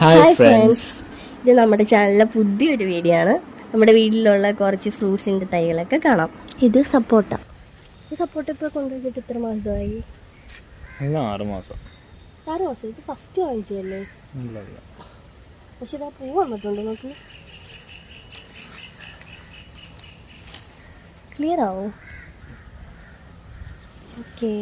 Hi friends ഇത് നമ്മുടെ ചാനലിലെ പുതിയൊരു വീഡിയോ ആണ്. നമ്മുടെ വീട്ടിലുള്ള കുറച്ച് ഫ്രൂട്ട്സിന്റെ തൈകളൊക്കെ കാണാം. ഇത് സപ്പോട്ട. ഈ സപ്പോട്ട ഇപ്പോൾ കൊണ്ടുവന്നിട്ട് എത്ര മാസമായി? ആറ് മാസം. ആറ് മാസം? ഇത് ഫസ്റ്റ് വാങ്ങിച്ചതല്ലേ? പക്ഷെ ഇതാ പൂ വന്നിട്ടുണ്ട് നോക്ക്. ക്ലിയർ ആവോ? ഓക്കേ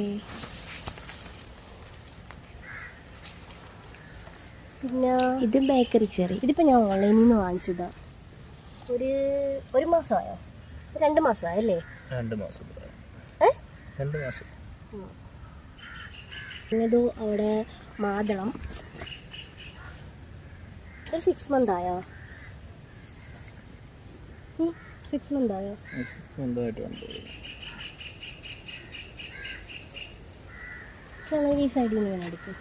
പിന്നെ ഇത് ബേക്കറി ചെറി. ഇതിപ്പോൾ ഞാൻ ഓൺലൈനിൽ നിന്ന് വാങ്ങിച്ചതാ. ഒരു ഒരു മാസമായോ? രണ്ട് മാസമായല്ലേ? രണ്ട് മാസം രണ്ട് മാസം. പിന്നതു അവിടെ മാതളം. ഒരു സിക്സ് മന്ത് ആയോ? സിക്സ് മന്ത് ആയോ? സിക്സ് മന്ത് ആയിട്ട് ഈ സൈഡിൽ നിന്ന് ഞാൻ എടുക്കും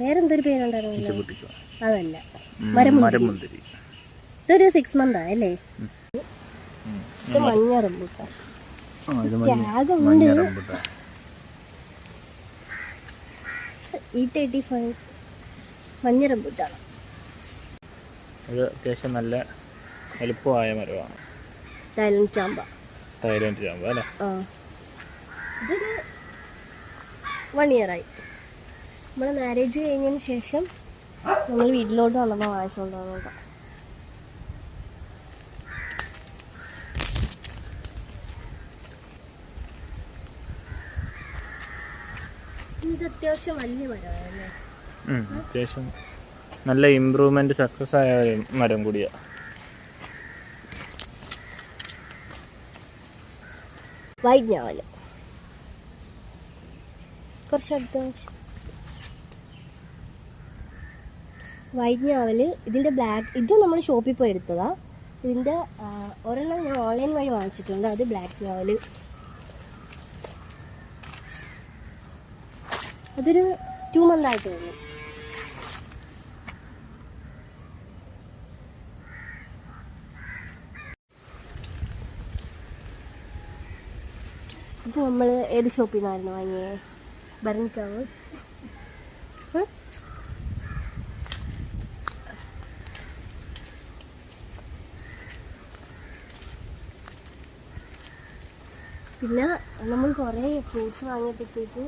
വേറെന്തൊരു പേരുണ്ടായിരുന്നല്ലോ പൊട്ടിക്കോ അതല്ല. മരമുന്തിരി. മരം മുന്തിരി ഇതൊരു സിക്സ് മന്ത് ആയല്ലേ ഇത് മഞ്ഞ റംബൂട്ടാൻ ഈ തേർട്ടി ഫൈവ് മഞ്ഞ റംബൂട്ടാണ്. ഇത് അത്യാവശ്യം നല്ല എളുപ്പമായ മരമാണ്. തായ്ലൻഡ് ചാമ്പ. തൈലൻഡ് ചാമ്പ അല്ലേ? ഇതൊരു വൺ ഇയറായി നമ്മുടെ മാരേജ് കഴിഞ്ഞതിന് ശേഷം നമ്മൾ വീട്ടിലോട്ട് വന്നപ്പോൾ വാങ്ങിച്ചുകൊണ്ട് വന്നതാ ഇത് അത്യാവശ്യം വലിയ മരമാണല്ലേ ഉം, അത്യാവശ്യം നല്ല ഇമ്പ്രൂവ്മെന്റ് സക്സസ് ആയ മരം കൂടിയാ. വൈറ്റ് ഞാവൽ. കുറച്ച് അടുത്ത വൈറ്റ് ഞാവൽ ഇതിന്റെ ബ്ലാക്ക് ഇത് നമ്മൾ ഷോപ്പിൽ പോയി എടുത്തതാണ് ഇതിന്റെ ഒരെണ്ണം ഞാൻ ഓൺലൈൻ വഴി വാങ്ങിച്ചിട്ടുണ്ട്. അത് ബ്ലാക്ക് ഞാവൽ അതൊരു ടു മന്ത് ആയിട്ട് വന്നു. ഇത് നമ്മൾ ഏത് ഷോപ്പിൽ നിന്നായിരുന്നു വാങ്ങിയേ? ഭരണിക്കാവ്. പിന്നെ നമ്മൾ കുറേ ഫ്രൂട്ട്സ് വാങ്ങിയപ്പോഴത്തേക്ക്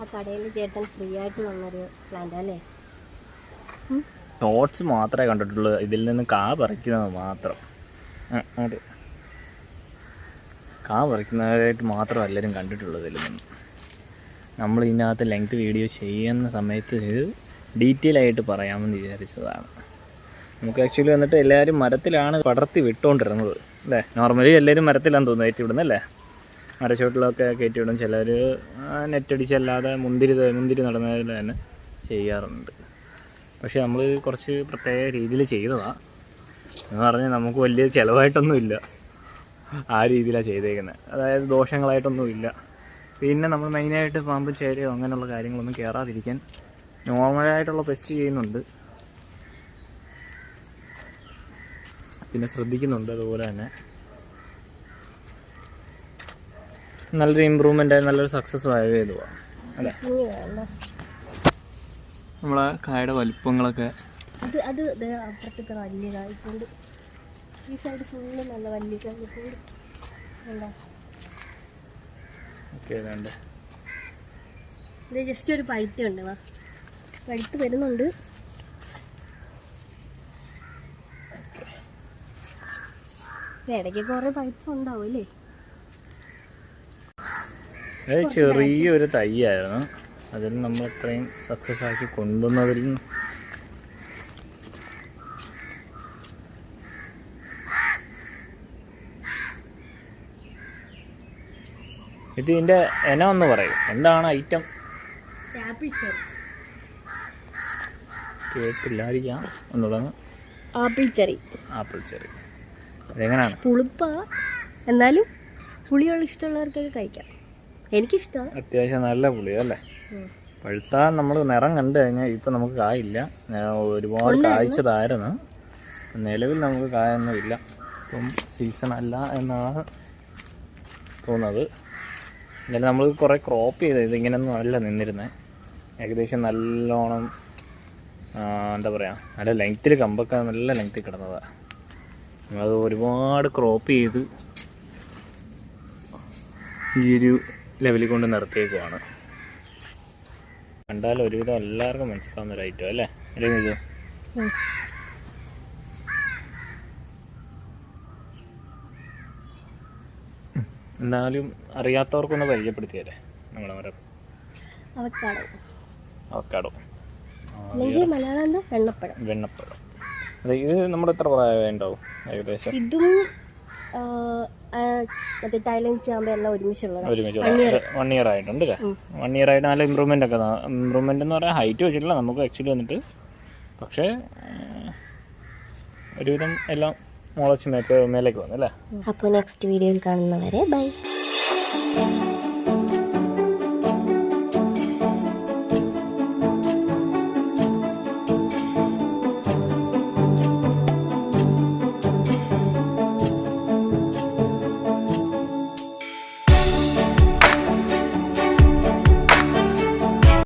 ആ കടയിൽ ചേട്ടൻ ഫ്രീ ആയിട്ട് വന്നൊരു പ്ലാന്റ് അല്ലേ? നോട്ട്സ് മാത്രമേ കണ്ടിട്ടുള്ളൂ. ഇതിൽ നിന്ന് കാ പറിക്കുന്നത് മാത്രം. കാ പറിക്കുന്നതായിട്ട് മാത്രം എല്ലാവരും കണ്ടിട്ടുള്ളത് ഇതിൽ നിന്ന്. നമ്മൾ ഇതിനകത്ത് ലെങ്ത് വീഡിയോ ചെയ്യുന്ന സമയത്ത് ഇത് ഡീറ്റെയിൽ ആയിട്ട് പറയാമെന്ന് വിചാരിച്ചതാണ്. നമുക്ക് ആക്ച്വലി വന്നിട്ട് എല്ലാവരും മരത്തിലാണ് പടർത്തി വിട്ടുകൊണ്ടിരുന്നത് അല്ലേ? നോർമലി എല്ലാവരും മരത്തിലാന്ന് തോന്നുന്നു കയറ്റി വിടുന്നല്ലേ മരച്ചോട്ടിലൊക്കെ കയറ്റി വിടും ചിലർ നെറ്റടിച്ചല്ലാതെ മുന്തിരി മുന്തിരി നടന്നതിൽ തന്നെ ചെയ്യാറുണ്ട്. പക്ഷേ നമ്മൾ കുറച്ച് പ്രത്യേക രീതിയിൽ ചെയ്തതാണ് എന്ന് പറഞ്ഞാൽ നമുക്ക് വലിയ ചിലവായിട്ടൊന്നുമില്ല. ആ രീതിയിലാണ് ചെയ്തേക്കുന്നത് അതായത് ദോഷങ്ങളായിട്ടൊന്നുമില്ല. പിന്നെ നമ്മൾ മെയിനായിട്ട് പാമ്പ് ചേരയോ അങ്ങനെയുള്ള കാര്യങ്ങളൊന്നും കയറാതിരിക്കാൻ നോർമലായിട്ടുള്ള ടെസ്റ്റ് ചെയ്യുന്നുണ്ട്. പിന്നെ ശ്രദ്ധിക്കുന്നുണ്ട് അതുപോലെ തന്നെ. നല്ലൊരു ഇമ്പ്രൂവ്മെന്റ് ആയി നല്ലൊരു സക്സസ് ആയ ചെയ്തു അല്ലേ? നമ്മളെ കായുടെ വലിപ്പങ്ങളൊക്കെ അത് അത് അപ്പുറത്തൊക്കെ വലിയ കായ്പുണ്ട് ഈ സൈഡ് ഫുള്ള് നല്ല വലിയ കായ്പുണ്ട് ഇത് ജസ്റ്റ് ഒരു പഴുത്തുണ്ട് വാ. പഴുത്ത് വരുന്നുണ്ട്. ഇടയ്ക്ക് കുറേ പഴുത്തുണ്ടാവും അല്ലേ? അത് ചെറിയൊരു തൈയായിരുന്നു. അതിൽ നമ്മൾ ഇത്രയും സക്സസ് ആക്കി കൊണ്ടുവന്നതിൽ ഇത് ഇതിന്റെ ഇനം ഒന്ന് പറയും. എന്താണ് ഐറ്റം ആപ്പിൾ ഒന്ന് കേട്ടില്ലായിരിക്കാം. എന്നുള്ളത് ആപ്പിൾ ചെറി ആപ്പിൾ ചെറി അതെങ്ങനെയാണ്? പുളിപ്പാ. എന്നാലും പുളിയുള്ള ഇഷ്ടമുള്ളവർക്കൊക്കെ കഴിക്കാം. എനിക്കിഷ്ടമാണ് അത്യാവശ്യം നല്ല പുളി അല്ലേ? പഴുത്താൽ നമ്മൾ നിറം കണ്ടു കഴിഞ്ഞാൽ ഇപ്പം നമുക്ക് കായില്ല. ഒരുപാട് കായ്ച്ചതായിരുന്നു. നിലവിൽ നമുക്ക് കായൊന്നും ഇല്ല. ഇപ്പം സീസൺ അല്ല എന്നാണ് തോന്നുന്നത്. എന്നാലും നമ്മൾ കുറേ ക്രോപ്പ് ചെയ്ത് ഇതിങ്ങനെയൊന്നും അല്ല നിന്നിരുന്നത് ഏകദേശം നല്ലോണം എന്താ പറയുക നല്ല ലെങ്ത്തിൽ കമ്പൊക്കെ നല്ല ലെങ്ത്തിൽ കിടന്നതാണ് അത് ഒരുപാട് ക്രോപ്പ് ചെയ്ത് ഈ ഒരു ലെവലിൽ കൊണ്ട് നിർത്തിയേക്കുവാണ്. കണ്ടാൽ ഒരുവിധം എല്ലാവർക്കും മനസ്സിലാവുന്ന ഒരു ഐറ്റം അല്ലേ? ഉം. എന്നാലും അറിയാത്തവർക്കൊന്ന് പരിചയപ്പെടുത്തിയല്ലേ നമ്മുടെ മരം. അവക്കാടോ. വെണ്ണപ്പഴം. വെണ്ണപ്പഴം. അതെ ഇത് നമ്മുടെ എത്ര പ്രായം ഉണ്ടാവും? ഏകദേശം? ഇതും മറ്റേ തായ്ലൻഡ് ചാമ്പ എല്ലാം ഒരുമിച്ചുള്ളത്. ഒരുമിച്ച് വൺ ഇയർ ആയിട്ടുണ്ട് അല്ലേ വൺ ഇയർ ആയിട്ട് നല്ല ഇമ്പ്രൂവ്മെന്റ് ഒക്കെ ഇമ്പ്രൂവ്മെന്റ് എന്ന് പറയാൻ ഹൈറ്റ് വെച്ചിട്ടില്ല. നമുക്ക് ആക്ച്വലി വന്നിട്ട് പക്ഷേ ഒരുവിധം എല്ലാം മുളച്ച് മേക്ക് മേലേക്ക് വന്നു അല്ലേ അപ്പോൾ നെക്സ്റ്റ് വീഡിയോയിൽ കാണുന്നവരെ ബൈ